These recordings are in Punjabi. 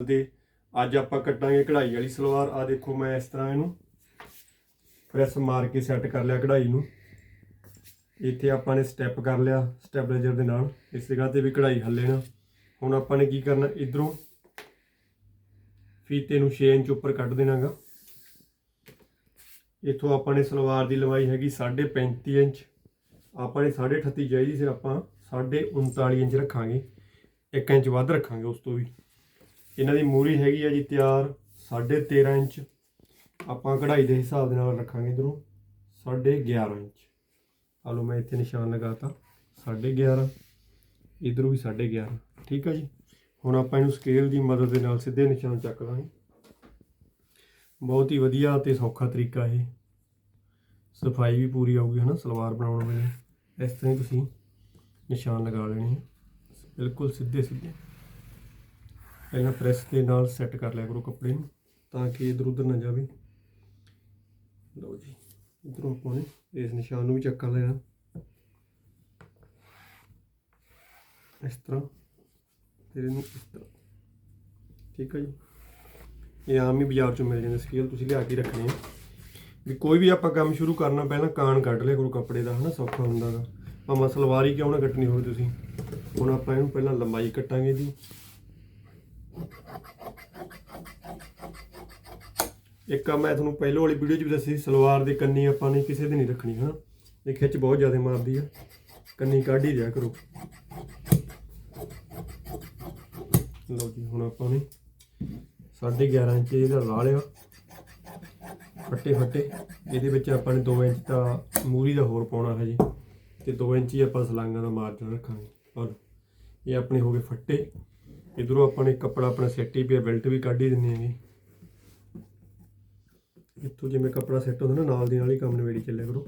ਤੇ ਅੱਜ ਆਪਾਂ ਕੱਟਾਂਗੇ ਕਢਾਈ ਵਾਲੀ ਸਲਵਾਰ। ਆ ਦੇਖੋ ਮੈਂ ਇਸ ਤਰ੍ਹਾਂ ਇਹਨੂੰ ਪ੍ਰੈਸ ਮਾਰ ਕੇ ਸੈੱਟ ਕਰ ਲਿਆ ਕਢਾਈ ਨੂੰ। ਇੱਥੇ ਆਪਾਂ ਨੇ ਸਟੈਪ ਕਰ ਲਿਆ ਸਟੈਬਲਾਈਜ਼ਰ ਦੇ ਨਾਲ। ਇਸ ਜਗ੍ਹਾ ਤੇ ਵੀ ਕਢਾਈ ਹੱਲੇ ਨਾ। ਹੁਣ ਆਪਾਂ ਨੇ ਕੀ ਕਰਨਾ, ਇਧਰੋਂ ਫੀਤੇ ਨੂੰ 6 ਇੰਚ ਉੱਪਰ ਕੱਢ ਦੇਣਾਗਾ। ਇੱਥੋਂ ਆਪਾਂ ਨੇ ਸਲਵਾਰ ਦੀ ਲੰਬਾਈ ਹੈਗੀ 35 ਇੰਚ। ਆਪਾਂ ਨੇ 38 ਚਾਹੀਦੀ ਸੀ, ਆਪਾਂ 39 ਇੰਚ ਰੱਖਾਂਗੇ। 1 ਇੰਚ ਵੱਧ ਰੱਖਾਂਗੇ ਉਸ ਤੋਂ ਵੀ। ਇਹਨਾਂ ਦੀ ਮੂਰੀ ਹੈਗੀ ਆ ਜੀ ਤਿਆਰ 13.5 ਇੰਚ। ਆਪਾਂ ਕਢਾਈ ਦੇ ਹਿਸਾਬ ਦੇ ਨਾਲ ਰੱਖਾਂਗੇ ਇਧਰੋਂ 11.5 ਇੰਚ। ਆ ਲਓ ਮੈਂ ਇੱਥੇ ਨਿਸ਼ਾਨ ਲਗਾਤਾ 11.5 ਇਧਰੋਂ ਵੀ 11.5 ਠੀਕ ਆ ਜੀ? ਹੁਣ ਆਪਾਂ ਇਹਨੂੰ ਸਕੇਲ ਦੀ ਮਦਦ ਦੇ ਨਾਲ ਸਿੱਧੇ ਨਿਸ਼ਾਨ ਚੱਕ ਲਾਂਗੇ। ਬਹੁਤ ਹੀ ਵਧੀਆ ਤੇ ਸੌਖਾ ਤਰੀਕਾ ਇਹ। ਸਫ਼ਾਈ ਵੀ ਪੂਰੀ ਆਊਗੀ, ਹਨਾ? ਸਲਵਾਰ ਬਣਾਉਣ ਵੇਲੇ। ਇਸ ਤਰ੍ਹਾਂ ਹੀ ਤੁਸੀਂ ਨਿਸ਼ਾਨ ਲਗਾ ਲੈਣੇ ਬਿਲਕੁਲ ਸਿੱਧੇ ਸਿੱਧੇ ਪਹਿਲਾਂ ਪ੍ਰੈਸ ਦੇ ਨਾਲ ਸੈੱਟ ਕਰ ਲਿਆ ਕਰੋ ਕੱਪੜੇ ਨੂੰ, ਤਾਂ ਕਿ ਇਧਰ ਉਧਰ ਨਾ ਜਾਵੇ। ਲਓ ਜੀ, ਇਧਰੋਂ ਆਪਾਂ ਨੇ ਇਸ ਨਿਸ਼ਾਨ ਨੂੰ ਵੀ ਚੱਕ ਲੈਣਾ ਇਸ ਤਰ੍ਹਾਂ, ਫਿਰ ਇਹਨੂੰ ਇਸ ਤਰ੍ਹਾਂ। ਠੀਕ ਹੈ ਜੀ? ਇਹ ਆਮ ਹੀ ਬਾਜ਼ਾਰ ਚੋਂ ਮਿਲ ਜਾਂਦੇ ਸਕੇਲ ਤੁਸੀਂ ਲਿਆ ਕੇ ਰੱਖਣੇ ਆ। ਵੀ ਕੋਈ ਵੀ ਆਪਾਂ ਕੰਮ ਸ਼ੁਰੂ ਕਰਨਾ ਪਹਿਲਾਂ ਕਾਣ ਕੱਢ ਲਿਆ ਕਰੋ ਕੱਪੜੇ ਦਾ, ਹਨਾ, ਸੌਖਾ ਹੁੰਦਾ ਦਾ ਭਾਵੇਂ ਸਲਵਾਰ ਹੀ ਕਿਉਂ ਨਾ ਕੱਟਣੀ ਹੋਵੇ ਤੁਸੀਂ। ਹੁਣ ਆਪਾਂ ਇਹਨੂੰ ਪਹਿਲਾਂ ਲੰਬਾਈ ਕੱਟਾਂਗੇ ਜੀ। ਇੱਕ ਆ ਮੈਂ ਤੁਹਾਨੂੰ ਪਹਿਲੋਂ ਵਾਲੀ ਵੀਡੀਓ 'ਚ ਵੀ ਦੱਸੀ ਸੀ, ਸਲਵਾਰ ਦੇ ਕੰਨੀ ਆਪਾਂ ਨੇ ਕਿਸੇ ਦੇ ਨਹੀਂ ਰੱਖਣੀ ਹਨਾ? ਇਹ ਖਿੱਚ ਬਹੁਤ ਜ਼ਿਆਦਾ ਮਾਰਦੀ ਆ। ਕੰਨੀ ਕੱਢ ਹੀ ਦਿਆ ਕਰੋ। ਲਓ ਜੀ ਹੁਣ ਆਪਾਂ ਨੇ 11.5 ਇੰਚ ਇਹਦਾ ਲਾ ਲਿਆ। ਫੱਟੇ ਫੱਟੇ। ਇਹਦੇ ਵਿੱਚ ਆਪਾਂ ਨੇ 2 ਇੰਚ ਦਾ ਮੂਰੀ ਦਾ ਹੋਰ ਪਾਉਣਾ ਹੈ ਜੀ। ਤੇ 2 ਇੰਚ ਹੀ ਆਪਾਂ ਸਲਾਂਗਾਂ ਦਾ ਮਾਰਜਨ ਰੱਖਾਂਗੇ। ਔਰ ਇਹ ਆਪਣੇ ਹੋ ਗਏ ਫੱਟੇ। ਇਧਰੋਂ ਆਪਾਂ ਨੇ ਕੱਪੜਾ ਆਪਣਾ ਸੈੱਟ ਹੀ ਪਿਆ ਬੈਲਟ ਵੀ ਕੱਢ ਹੀ ਦਿੰਨੇ ਆਂਗੇ ਇੱਥੋਂ ਜਿਵੇਂ ਕੱਪੜਾ ਸੈੱਟ ਹੁੰਦਾ ਨਾ, ਨਾਲ ਦੀ ਨਾਲ ਹੀ ਕੰਮ ਨਵੇੜੀ ਚੱਲਿਆ ਕਰੋ।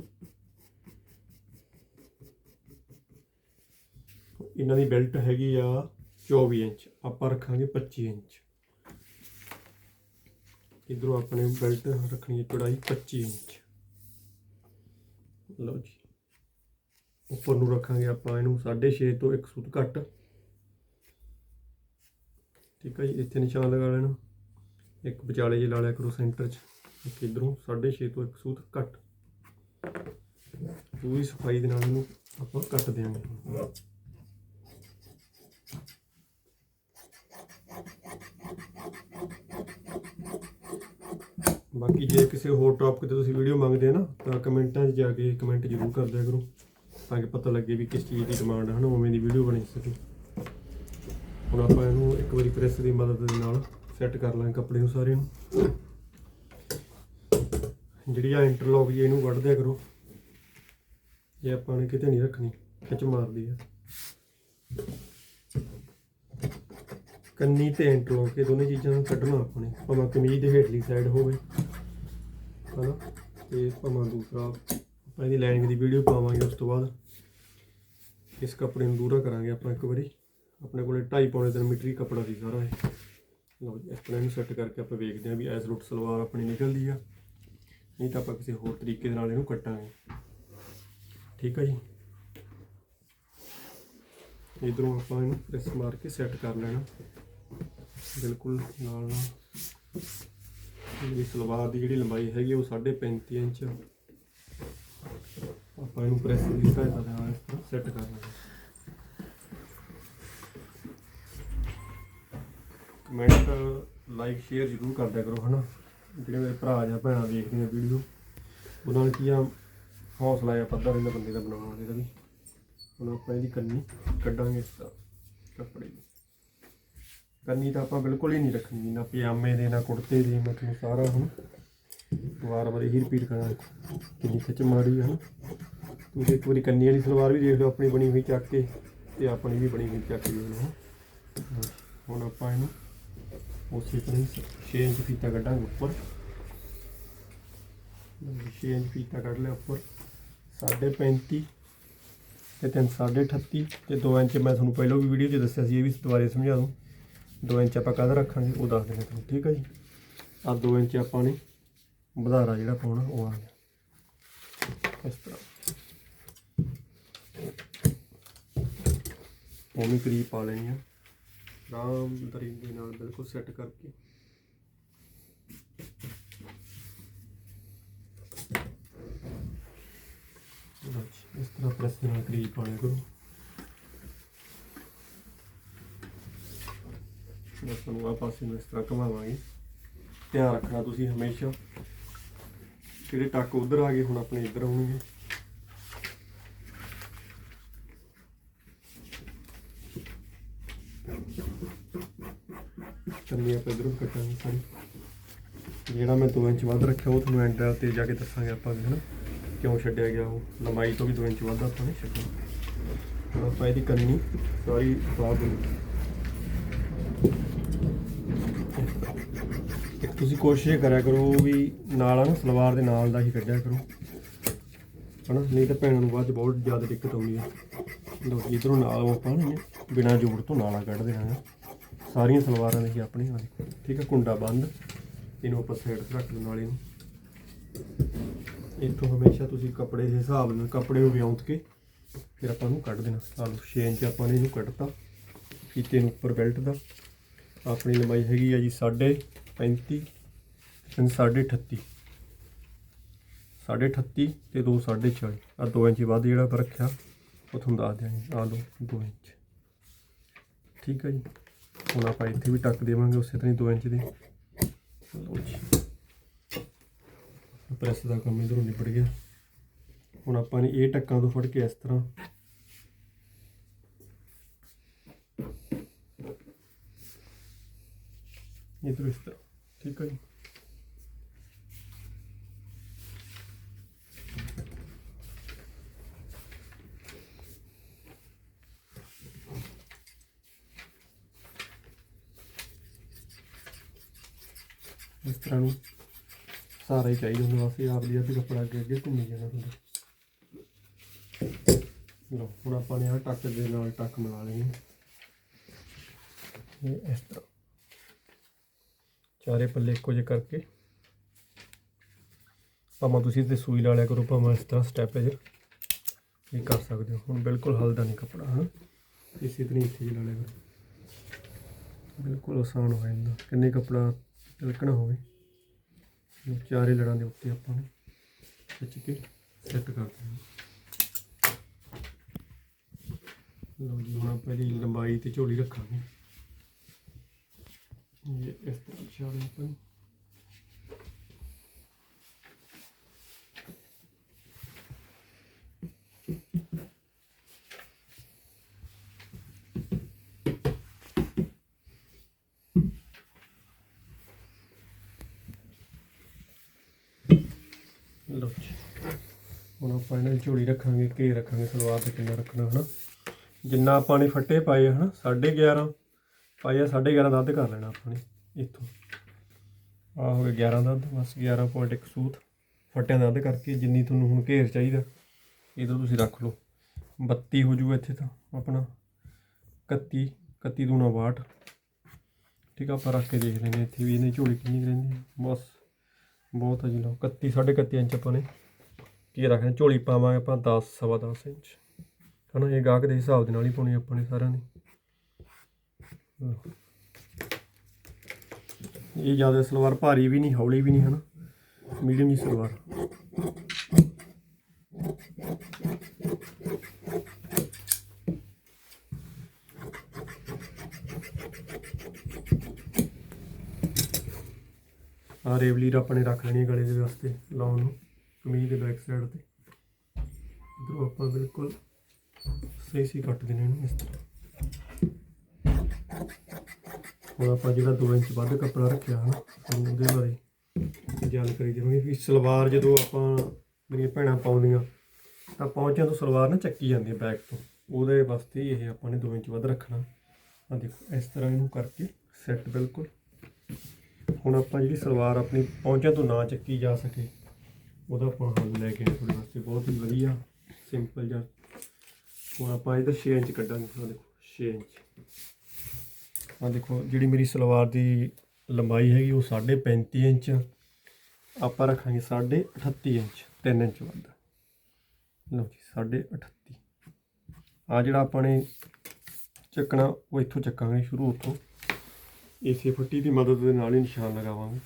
ਇਹਨਾਂ ਦੀ ਬੈਲਟ ਹੈਗੀ ਆ 24 ਇੰਚ, ਆਪਾਂ ਰੱਖਾਂਗੇ 25 ਇੰਚ। ਇਧਰੋਂ ਆਪਣੇ ਬੈਲਟ ਰੱਖਣੀ ਹੈ ਚੌੜਾਈ 25 ਇੰਚ। ਲਓ ਜੀ। ਉੱਪਰ ਨੂੰ ਰੱਖਾਂਗੇ ਆਪਾਂ ਇਹਨੂੰ 6.5 ਤੋਂ 1 ਸੂਤ ਘੱਟ। ਠੀਕ ਹੈ ਜੀ, ਇੱਥੇ ਨਿਸ਼ਾਨ ਲਗਾ ਲੈਣਾ। ਇੱਕ ਵਿਚਾਲੇ ਜੇ ਲਾ ਲਿਆ ਕਰੋ ਸੈਂਟਰ 'ਚ। ਇੱਕ ਇਧਰੋਂ 6.5 ਤੋਂ ਇੱਕ ਸੂਤ ਘੱਟ। ਪੂਰੀ ਸਫ਼ਾਈ ਦੇ ਨਾਲ ਇਹਨੂੰ ਆਪਾਂ ਕੱਟ ਦਿਆਂਗੇ। ਬਾਕੀ ਜੇ ਕਿਸੇ ਹੋਰ ਟੌਪਿਕ ਤੇ ਤੁਸੀਂ ਵੀਡੀਓ ਮੰਗਦੇ ਆ ਨਾ, ਤਾਂ ਕਮੈਂਟਾਂ 'ਚ ਜਾ ਕੇ ਕਮੈਂਟ ਜ਼ਰੂਰ ਕਰ ਦਿਆ ਕਰੋ, ਤਾਂ ਕਿ ਪਤਾ ਲੱਗੇ ਵੀ ਕਿਸ ਚੀਜ਼ ਦੀ ਡਿਮਾਂਡ ਹੈ ਨਾ ਉਵੇਂ ਦੀ ਵੀਡੀਓ ਬਣੀ ਸਕੇ। ਹੁਣ ਆਪਾਂ ਇਹਨੂੰ ਇੱਕ ਵਾਰੀ ਪ੍ਰੈਸ ਦੀ ਮਦਦ ਦੇ ਨਾਲ ਸੈੱਟ ਕਰ ਲਾਂਗੇ ਕੱਪੜੇ ਨੂੰ ਸਾਰੇ ਨੂੰ। ਜਿਹੜੀ ਆ ਇੰਟਰਲੌਕ ਜੀ, ਇਹਨੂੰ ਵੱਢ ਦਿਆ ਕਰੋ। ਇਹ ਆਪਾਂ ਨੇ ਕਿਤੇ ਨਹੀਂ ਰੱਖਣੀ, ਖਿੱਚ ਮਾਰਦੀ ਆ। ਕੰਨੀ ਤੇ ਇੰਟਰਲੌਕ ਇਹ ਦੋਨੇ ਚੀਜ਼ਾਂ ਨੂੰ ਕੱਢਣਾ ਆਪਾਂ ਨੇ। ਭਾਵੇਂ ਕਮੀਜ਼ ਦੇ ਹੇਠਲੀ ਸਾਈਡ ਹੋਵੇ, ਹਨਾ? ਤੇ ਭਾਵੇਂ ਦੂਸਰਾ, ਆਪਾਂ ਇਹਦੀ ਲਾਈਨਿੰਗ ਦੀ ਵੀਡੀਓ ਪਾਵਾਂਗੇ ਉਸ ਤੋਂ ਬਾਅਦ। ਇਸ ਕੱਪੜੇ ਨੂੰ ਦੂਰਾ ਕਰਾਂਗੇ ਆਪਾਂ ਇੱਕ ਵਾਰੀ। ਆਪਣੇ ਕੋਲੇ 2.5 ਪੌਣੇ 3 ਮੀਟਰ ਹੀ ਕੱਪੜਾ ਸੀ ਸਾਰਾ ਇਹ। ਲਓ ਜੀ, ਇਸ ਤਰ੍ਹਾਂ ਇਹਨੂੰ ਸੈੱਟ ਕਰਕੇ ਆਪਾਂ ਵੇਖਦੇ ਹਾਂ ਵੀ ਐਸ ਰੂਟ ਸਲਵਾਰ ਆਪਣੀ ਨਿਕਲਦੀ ਆ। ਨਹੀਂ ਤਾਂ ਆਪਾਂ ਕਿਸੇ ਹੋਰ ਤਰੀਕੇ ਦੇ ਨਾਲ ਇਹਨੂੰ ਕੱਟਾਂਗੇ। ਠੀਕ ਆ ਜੀ? ਇਧਰੋਂ ਆਪਾਂ ਇਹਨੂੰ ਪ੍ਰੈਸ ਮਾਰ ਕੇ ਸੈੱਟ ਕਰ ਲੈਣਾ। ਬਿਲਕੁਲ ਨਾਲ ਨਾਲ। ਜਿਹੜੀ ਸਲਵਾਰ ਦੀ ਜਿਹੜੀ ਲੰਬਾਈ ਹੈਗੀ ਉਹ 35 ਇੰਚ। ਆਪਾਂ ਇਹਨੂੰ ਪ੍ਰੈਸ ਦੀ ਸਹਾਇਤਾ ਦੇ ਨਾਲ ਇਸ ਤਰ੍ਹਾਂ ਸੈੱਟ ਕਰ ਲੈਣਾ। ਕਮੈਂਟ ਲਾਈਕ ਸ਼ੇਅਰ ਜ਼ਰੂਰ ਕਰਦਿਆ ਕਰੋ, ਹਨਾ? ਜਿਹੜੇ ਮੇਰੇ ਭਰਾ ਜਾਂ ਭੈਣਾਂ ਦੇਖਦੇ ਆ ਵੀਡੀਓ ਉਹਨਾਂ ਨੂੰ ਕੀ ਆ, ਹੌਸਲਾ ਆ ਪੱਧਰ ਇਹਨਾਂ ਬੰਦੇ ਦਾ ਬਣਾਉਣਾ ਇਹਦਾ ਵੀ ਹੁਣ ਆਪਾਂ ਇਹਦੀ ਕੰਨੀ ਕੱਢਾਂਗੇ ਇਸ ਕੱਪੜੇ ਦੀ। ਕੰਨੀ ਤਾਂ ਆਪਾਂ ਬਿਲਕੁਲ ਹੀ ਨਹੀਂ ਰੱਖਣੀ, ਨਾ ਪਜਾਮੇ ਦੇ, ਨਾ ਕੁੜਤੇ ਦੇ, ਮੈਂ ਤੁਹਾਨੂੰ ਸਾਰਾ ਹੁਣ ਵਾਰ ਵਾਰ ਇਹੀ ਰਿਪੀਟ ਕਰਾਂ, ਕਿੰਨੀ ਖਿੱਚ ਮਾੜੀ ਹੈ ਨਾ ਤੁਸੀਂ ਇੱਕ ਵਾਰੀ ਕੰਨੀ ਵਾਲੀ ਸਲਵਾਰ ਵੀ ਦੇਖ ਲਓ, ਆਪਣੀ ਬਣੀ ਹੋਈ ਚੱਕ ਕੇ ਤੇ ਆਪਣੀ ਵੀ ਬਣੀ ਹੋਈ ਚੱਕ ਕੇ ਦੇਖ ਲਓ ਹੁਣ ਆਪਾਂ ਇਹਨੂੰ ਉਸੇ ਤਰ੍ਹਾਂ ਹੀ 6 ਇੰਚ ਫੀਤਾ ਕੱਢਾਂਗੇ ਉੱਪਰ। 6 ਇੰਚ ਫੀਤਾ ਕੱਢ ਲਿਆ ਉੱਪਰ। 35 ਤੇ ਤਿੰਨ 38 ਤੇ 2 ਇੰਚ ਮੈਂ ਤੁਹਾਨੂੰ ਪਹਿਲਾਂ ਵੀ ਵੀਡੀਓ 'ਚ ਦੱਸਿਆ ਸੀ, ਇਹ ਵੀ ਦੁਬਾਰੇ ਸਮਝਾ ਦੂੰ। 2 ਇੰਚ ਆਪਾਂ ਕਦ ਰੱਖਾਂਗੇ, ਉਹ ਦੱਸ ਦਿੰਦੇ ਤੁਹਾਨੂੰ, ਠੀਕ ਹੈ ਜੀ? ਆ 2 ਇੰਚ ਆਪਾਂ ਨੇ ਵਧਾਰਾ ਜਿਹੜਾ ਪਾਉਣਾ, ਉਹ ਆ ਗਿਆ। ਇਸ ਤਰ੍ਹਾਂ। ਉਹ ਵੀ ਕਰੀਬ ਪਾ ਲੈਣੀ ਆ ਆਰਾਮਦਾਰੀ ਦੇ ਨਾਲ ਬਿਲਕੁਲ ਸੈੱਟ ਕਰਕੇ। ਲਓ ਇਸ ਤਰ੍ਹਾਂ ਪ੍ਰੈਸ ਦੇ ਨਾਲ ਕਰੀਬ ਪਾਉਣੇ ਕਰੋ। ਮੈਂ ਤੁਹਾਨੂੰ ਆ ਪਾਸੇ ਨੂੰ ਇਸ ਤਰ੍ਹਾਂ ਘੁਮਾਵਾਂਗੇ। ਧਿਆਨ ਰੱਖਣਾ ਤੁਸੀਂ ਹਮੇਸ਼ਾ। ਜਿਹੜੇ ਟੱਕ ਉਧਰ ਆ ਗਏ, ਹੁਣ ਆਪਣੇ ਇੱਧਰ ਆਉਣਗੇ। ਚੰਨੀ ਆਪਾਂ ਇਧਰੋਂ ਕੱਟਾਂਗੇ ਸਾਰੀ। ਜਿਹੜਾ ਮੈਂ 2 ਇੰਚ ਵੱਧ ਰੱਖਿਆ, ਉਹ ਤੁਹਾਨੂੰ ਐਂਡ ਤੇ ਜਾ ਕੇ ਦੱਸਾਂਗੇ ਆਪਾਂ ਵੀ, ਹਨਾ? ਕਿਉਂ ਛੱਡਿਆ ਗਿਆ ਉਹ? ਲੰਬਾਈ ਤੋਂ ਵੀ 2 ਇੰਚ ਵੱਧ ਆਪਾਂ ਨੇ ਛੱਡਿਆ। ਆਪਾਂ ਇਹਦੀ ਕੰਨੀ ਸਾਰੀ ਪਾ ਤੁਸੀਂ ਕੋਸ਼ਿਸ਼ ਕਰਿਆ ਕਰੋ ਵੀ ਨਾਲ ਨਾ ਸਲਵਾਰ ਦੇ ਨਾਲ ਦਾ ਹੀ ਕੱਢਿਆ ਕਰੋ। ਹਨਾ? ਨਹੀਂ ਤਾਂ ਭੈਣਾਂ ਨੂੰ ਬਾਅਦ 'ਚ ਬਹੁਤ ਜ਼ਿਆਦਾ ਦਿੱਕਤ ਆਉਂਦੀ ਹੈ। ਲੋ ਇਧਰੋਂ ਨਾਲ ਆਪਾਂ ਨਾ ਬਿਨਾ ਜੋੜ ਤੋਂ ਨਾਲਾ ਕੱਢ ਦੇਣਾ ਹੈ। ਸਾਰੀਆਂ ਸਲਵਾਰਾਂ ਦੇ ਹੀ ਆਪਣੀ ਆ ਦੇਖੋ ਠੀਕ ਹੈ ਕੁੰਡਾ ਬੰਦ। ਇਹਨੂੰ ਆਪਾਂ ਸਾਈਡ ਤੇ ਰੱਖ ਦੇਣ ਵਾਲੇ ਨੂੰ। ਇੱਥੋਂ ਹਮੇਸ਼ਾ ਤੁਸੀਂ ਕੱਪੜੇ ਦੇ ਹਿਸਾਬ ਨਾਲ ਕੱਪੜੇ ਨੂੰ ਵਿਉਂਤ ਕੇ ਫਿਰ ਆਪਾਂ ਨੂੰ ਕੱਢ ਦੇਣਾ। ਆਹ ਲਓ 6 ਇੰਚ ਆਪਾਂ ਨੇ ਇਹਨੂੰ ਕੱਢਤਾ। ਫੀਤੇ ਨੂੰ ਉੱਪਰ ਬੈਲਟ ਦਾ। ਆਪਣੀ ਲੰਬਾਈ ਹੈਗੀ ਆ ਜੀ 35 ਸਾਢੇ 38 38 ਤੇ 2 40 ਆ 2 ਇੰਚ ਵੱਧ ਜਿਹੜਾ ਆਪਾਂ ਰੱਖਿਆ, ਉਹ ਤੁਹਾਨੂੰ ਦੱਸ ਦਿਆਂਗੇ। ਆ ਲਓ 2 ਇੰਚ। ਠੀਕ ਹੈ ਜੀ। ਹੁਣ ਆਪਾਂ ਇੱਥੇ ਵੀ ਟੱਕ ਦੇਵਾਂਗੇ ਉਸੇ ਤਰ੍ਹਾਂ ਹੀ 2 ਇੰਚ ਦੇ। ਲਓ ਜੀ। ਪ੍ਰੈਸ ਦਾ ਕੰਮ ਇਧਰੋਂ ਨਿਪਟ ਗਿਆ। ਹੁਣ ਆਪਾਂ ਨੇ ਇਹ ਟੱਕਾਂ ਤੋਂ ਫੜ ਕੇ ਇਸ ਤਰ੍ਹਾਂ ਇਧਰ ਇਸ ਤਰ੍ਹਾਂ। ਠੀਕ ਹੈ ਜੀ। ਇਸ ਤਰ੍ਹਾਂ ਨੂੰ। ਸਾਰਾ ਹੀ ਚਾਹੀਦਾ ਹੁੰਦਾ ਵਾਸਤੇ ਆਪ ਦੀ ਅੱਧੀ ਕੱਪੜਾ ਅੱਗੇ ਅੱਗੇ ਘੁੰਮੀ ਜਾਣਾ ਹੁੰਦਾ। ਲੋ ਹੁਣ ਆਪਾਂ ਨੇ ਆਹ ਟੱਕ ਦੇ ਨਾਲ ਟੱਕ ਮਿਲਾ ਲੈਣੀ। ਇਹ ਇਸ ਤਰ੍ਹਾਂ। ਚਾਰੇ ਪੱਲੇ ਇੱਕੋ ਜਿਹੇ ਕਰਕੇ। ਭਾਵੇਂ ਤੁਸੀਂ ਤੇ ਸੂਈ ਲਾ ਲਿਆ ਕਰੋ, ਭਾਵੇਂ ਇਸ ਤਰ੍ਹਾਂ ਸਟੈਪ ਹੈ ਇਹ ਕਰ ਸਕਦੇ ਹੋ। ਹੁਣ ਬਿਲਕੁਲ ਹਲਦਾ ਨਹੀਂ ਕੱਪੜਾ, ਹਾਂ। ਇਸੇ ਤਰ੍ਹਾਂ ਇੱਥੇ ਲਾ ਲਿਆ ਕਰੋ। ਬਿਲਕੁਲ ਆਸਾਨ ਹੋ ਜਾਂਦਾ। ਕਿੰਨੇ ਕੱਪੜਾ ਤਿਲਕਣਾ ਹੋਵੇ ਚਾਰੇ ਲੜਾਂ ਦੇ ਉੱਤੇ ਆਪਾਂ ਨੇ ਖਿੱਚ ਕੇ ਸੈੱਟ ਕਰ ਦੇਣਾ। ਲਓ ਜੀ, ਹੁਣ ਆਪਾਂ ਇਹਦੀ ਲੰਬਾਈ ਤੇ ਝੋਲੀ ਰੱਖਾਂਗੇ। ਇਹ ਇਸ ਤਰ੍ਹਾਂ ਚਾਰੇ ਆਪਾਂ ਲਓ ਜੀ। ਹੁਣ ਆਪਾਂ ਇਹਨਾਂ ਦੀ ਝੋਲੀ ਰੱਖਾਂਗੇ, ਘੇ ਰੱਖਾਂਗੇ, ਸਲਵਾਰ ਤੇ ਕਿੰਨਾ ਰੱਖਣਾ, ਹਨਾ? ਜਿੰਨਾ ਆਪਾਂ ਨੇ ਫੱਟੇ ਪਾਏ ਆ, ਹਨਾ? 11.5 ਪਾਇਆ ਆ 11.5 ਦਾ ਅੱਧ ਕਰ ਲੈਣਾ ਆਪਾਂ ਨੇ, ਇੱਥੋਂ। ਆ ਹੋ ਗਿਆ 11 ਦਾ ਅੱਧ, ਬਸ 11.1 ਸੂਤ। ਫੱਟਿਆਂ ਦਾ ਅੱਧ ਕਰਕੇ ਜਿੰਨੀ ਤੁਹਾਨੂੰ ਹੁਣ ਘੇਰ ਚਾਹੀਦਾ ਇਧਰ ਤੁਸੀਂ ਰੱਖ ਲਓ। 32 ਹੋ ਜੂਗਾ ਇੱਥੇ ਤਾਂ, ਆਪਣਾ 31 31 ਦੂਣਾ 62 ਠੀਕ ਆ, ਆਪਾਂ ਰੱਖ ਕੇ ਦੇਖ ਲੈਂਦੇ ਹਾਂ ਇੱਥੇ ਵੀ ਇਹਨੇ ਝੋਲੀ ਕਿੰਨੀ ਕੁ ਰਹਿੰਦੀ ਬਸ। ਬਹੁਤ ਹੈ ਜੀ ਲਓ 31 31 ਇੰਚ ਆਪਾਂ ਨੇ ਕੀ ਰੱਖਣਾ ਝੋਲੀ ਪਾਵਾਂਗੇ ਆਪਾਂ 10 ਸਵਾ 10 ਇੰਚ। ਹਨਾ, ਇਹ ਗਾਹਕ ਦੇ ਹਿਸਾਬ ਦੇ ਨਾਲ ਹੀ ਪਾਉਣੀ ਆਪਾਂ ਨੇ ਸਾਰਿਆਂ ਨੇ ਇਹ ਜ਼ਿਆਦਾ ਸਲਵਾਰ ਭਾਰੀ ਵੀ ਨਹੀਂ, ਹੌਲੀ ਵੀ ਨਹੀਂ, ਹਨਾ। ਮੀਡੀਅਮ ਜੀ ਸਲਵਾਰ। ਆ ਰੇਵਲੀਰ ਆਪਣੇ ਰੱਖ ਲੈਣੀ ਹੈ ਗਲੇ ਦੇ ਵਾਸਤੇ, ਲਾਉਣ ਨੂੰ, ਕਮੀਜ਼ ਦੇ ਬੈਕ ਸਾਈਡ ਤੇ। ਇਧਰੋਂ ਆਪਾਂ ਬਿਲਕੁਲ ਸਹੀ ਸਹੀ ਕੱਟ ਦੇਣੇ ਇਹਨੂੰ ਇਸ ਤਰ੍ਹਾਂ। ਹੁਣ ਆਪਾਂ ਜਿਹੜਾ 2 ਇੰਚ ਵੱਧ ਕੱਪੜਾ ਰੱਖਿਆ ਹਨ ਉਹਦੇ ਬਾਰੇ ਜਾਣਕਾਰੀ ਦੇਵਾਂਗੇ ਕਿ ਸਲਵਾਰ ਜਦੋਂ ਆਪਾਂ ਮੇਰੀਆਂ ਭੈਣਾਂ ਪਾਉਂਦੀਆਂ, ਤਾਂ ਪਹੁੰਚਿਆਂ ਤੋਂ ਸਲਵਾਰ ਨਾ ਚੱਕੀ ਜਾਂਦੀ ਹੈ ਬੈਕ ਤੋਂ। ਉਹਦੇ ਵਾਸਤੇ ਇਹ ਆਪਾਂ ਨੇ 2 ਇੰਚ ਵੱਧ ਰੱਖਣਾ। ਆ ਦੇਖੋ, ਇਸ ਤਰ੍ਹਾਂ ਇਹਨੂੰ ਕਰਕੇ ਸੈੱਟ ਬਿਲਕੁਲ। ਹੁਣ ਆਪਾਂ ਜਿਹੜੀ ਸਲਵਾਰ ਆਪਣੀ ਪਹੁੰਚਿਆਂ ਤੋਂ ਨਾ ਚੱਕੀ ਜਾ ਸਕੇ, ਉਹਦਾ ਆਪਾਂ ਹੱਲ ਲੈ ਕੇ ਆਏ ਤੁਹਾਡੇ ਵਾਸਤੇ। ਬਹੁਤ ਹੀ ਵਧੀਆ ਸਿੰਪਲ ਜਿਹਾ। ਹੁਣ ਆਪਾਂ ਇਧਰ 6 ਇੰਚ ਕੱਢਾਂਗੇ, ਆਹ ਦੇਖੋ 6 ਇੰਚ। ਆ ਦੇਖੋ, ਜਿਹੜੀ ਮੇਰੀ ਸਲਵਾਰ ਦੀ ਲੰਬਾਈ ਹੈਗੀ, ਉਹ 35 ਇੰਚ। ਆਪਾਂ ਰੱਖਾਂਗੇ 38 ਇੰਚ 3 ਇੰਚ ਵੱਧ। ਲਓ ਜੀ 38 ਆ ਜਿਹੜਾ ਆਪਾਂ ਨੇ ਚੱਕਣਾ, ਉਹ ਇੱਥੋਂ ਚੱਕਾਂਗੇ ਸ਼ੁਰੂ ਉੱਥੋਂ। ਇਸੇ ਫੱਟੀ ਦੀ ਮਦਦ ਦੇ ਨਾਲ ਹੀ ਨਿਸ਼ਾਨ ਲਗਾਵਾਂਗੇ।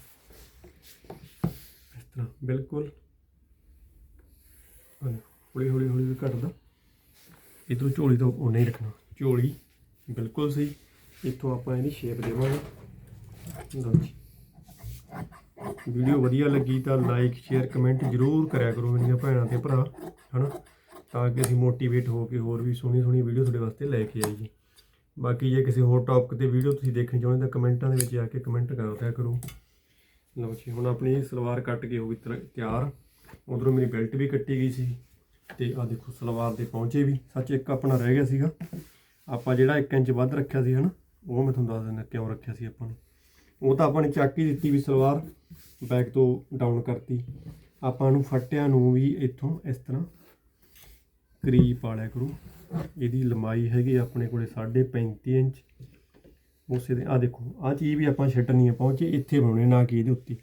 ਇਸ ਤਰ੍ਹਾਂ ਬਿਲਕੁਲ ਹੌਲੀ ਹੌਲੀ ਹੌਲੀ ਵੀ ਘਟਦਾ। ਇਧਰੋਂ ਝੋਲੀ ਤੋਂ ਉਹ ਨਹੀਂ ਰੱਖਣਾ। ਝੋਲੀ ਬਿਲਕੁਲ ਸਹੀ। ਇੱਥੋਂ ਆਪਾਂ ਇਹਦੀ ਸ਼ੇਪ ਦੇਵਾਂਗੇ। ਲਓ ਜੀ। ਵੀਡੀਓ ਵਧੀਆ ਲੱਗੀ ਤਾਂ ਲਾਈਕ ਸ਼ੇਅਰ ਕਮੈਂਟ ਜ਼ਰੂਰ ਕਰਿਆ ਕਰੋ ਮੇਰੀਆਂ ਭੈਣਾਂ ਤੇ ਭਰਾ, ਹਨਾ? ਤਾਂ ਕਿ ਅਸੀਂ ਮੋਟੀਵੇਟ ਹੋ ਕੇ ਹੋਰ ਵੀ ਸੋਹਣੀ ਸੋਹਣੀ ਵੀਡੀਓ ਤੁਹਾਡੇ ਵਾਸਤੇ ਲੈ ਕੇ ਆਈਏ। ਬਾਕੀ ਜੇ ਕਿਸੇ ਹੋਰ ਟੌਪਿਕ ਤੇ ਵੀਡੀਓ ਤੁਸੀਂ ਦੇਖਣੀ ਚਾਹੁੰਦੇ ਤਾਂ ਕਮੈਂਟਾਂ ਦੇ ਵਿੱਚ ਜਾ ਕੇ ਕਮੈਂਟ ਕਰ ਦਿਆ ਕਰੋ। ਲਓ ਜੀ, ਹੁਣ ਆਪਣੀ ਸਲਵਾਰ ਕੱਟ ਕੇ ਹੋ ਗਈ ਤਿਰ- ਤਿਆਰ। ਉਧਰੋਂ ਮੇਰੀ ਬੈਲਟ ਵੀ ਕੱਟੀ ਗਈ ਸੀ ਤੇ ਆ ਦੇਖੋ ਸਲਵਾਰ ਦੇ ਪਹੁੰਚੇ ਵੀ। ਸੱਚ ਇੱਕ ਆਪਣਾ ਰਹਿ ਗਿਆ ਸੀਗਾ। ਆਪਾਂ ਜਿਹੜਾ 1 ਇੰਚ ਵੱਧ ਰੱਖਿਆ ਸੀ ਹਨਾ, ਉਹ ਮੈਂ ਤੁਹਾਨੂੰ ਦੱਸ ਦਿੰਦਾ ਕਿਉਂ ਰੱਖਿਆ ਸੀ ਆਪਾਂ ਨੇ। ਉਹ ਤਾਂ ਆਪਾਂ ਨੇ ਚੱਕ ਹੀ ਦਿੱਤੀ ਵੀ ਸਲਵਾਰ ਬੈਕ ਤੋਂ ਡਾਊਨ ਕਰਤੀ। ਆਪਾਂ ਨੂੰ ਫੱਟਿਆਂ ਨੂੰ ਵੀ ਇੱਥੋਂ ਇਸ ਤਰ੍ਹਾਂ ਕਰੀਬ ਪਾ ਲਿਆ ਕਰੋ। ਇਹਦੀ ਲੰਬਾਈ ਹੈਗੀ ਆਪਣੇ ਕੋਲੇ 35 ਇੰਚ। ਉਸੇ ਦੇ ਆ ਦੇਖੋ ਆ ਚੀਜ਼ ਵੀ ਆਪਾਂ ਛੱਡਣੀ ਹੈ ਪਹੁੰਚੇ ਇੱਥੇ ਬਣਾਉਣੇ ਨਾ ਕਿ ਇਹਦੇ ਉੱਤੇ।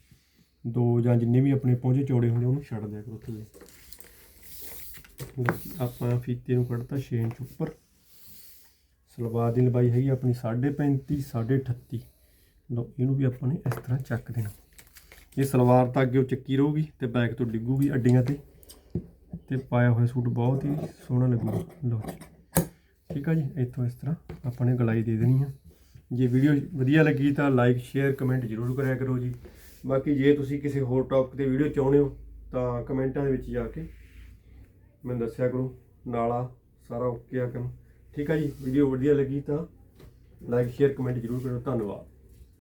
ਦੋ ਜਾਂ ਜਿੰਨੇ ਵੀ ਆਪਣੇ ਪਹੁੰਚੇ ਚੌੜੇ ਹੁੰਦੇ ਉਹਨੂੰ ਛੱਡ ਦਿਆ ਕਰੋ ਥੱਲੇ। ਲਓ ਆਪਾਂ ਫੀਤੇ ਨੂੰ ਕੱਢਤਾ 6 ਇੰਚ ਉੱਪਰ। ਸਲਵਾਰ ਦੀ ਲੰਬਾਈ ਹੈਗੀ ਆਪਣੀ 35 38 ਲਓ, ਇਹਨੂੰ ਵੀ ਆਪਾਂ ਨੇ ਇਸ ਤਰ੍ਹਾਂ ਚੱਕ ਦੇਣਾ। ਇਹ ਸਲਵਾਰ ਤਾਂ ਅੱਗੇ ਚੱਕੀ ਰਹੂਗੀ ਤੇ ਬੈਕ ਤੋਂ ਡਿੱਗੂਗੀ ਅੱਡੀਆਂ ਤੇ। ਤੇ ਪਾਇਆ ਹੋਇਆ ਸੂਟ ਬਹੁਤ ਹੀ ਸੋਹਣਾ ਲੱਗੂਗਾ ਲਓ ਜੀ। ਠੀਕ ਆ ਜੀ, ਇੱਥੋਂ ਇਸ ਤਰ੍ਹਾਂ ਆਪਾਂ ਨੇ ਗਲਾਈ ਦੇ ਦੇਣੀ ਆ। ਜੇ ਵੀਡੀਓ ਵਧੀਆ ਲੱਗੀ ਤਾਂ ਲਾਈਕ, ਸ਼ੇਅਰ, ਕਮੈਂਟ ਜ਼ਰੂਰ ਕਰਿਆ ਕਰੋ ਜੀ। ਬਾਕੀ ਜੇ ਤੁਸੀਂ ਕਿਸੇ ਹੋਰ ਟੌਪਿਕ ਤੇ ਵੀਡੀਓ ਚਾਹੁੰਦੇ ਹੋ ਤਾਂ ਕਮੈਂਟਾਂ ਦੇ ਵਿੱਚ ਜਾ ਕੇ ਮੈਨੂੰ ਦੱਸਿਆ ਕਰੋ। ਨਾਲਾ ਸਾਰਾ ਓਕੇ ਆ ਕੰਮ। ਠੀਕ ਆ ਜੀ, ਵੀਡੀਓ ਵਧੀਆ ਲੱਗੀ ਤਾਂ ਲਾਈਕ, ਸ਼ੇਅਰ, ਕਮੈਂਟ ਜ਼ਰੂਰ ਕਰੋ ਧੰਨਵਾਦ।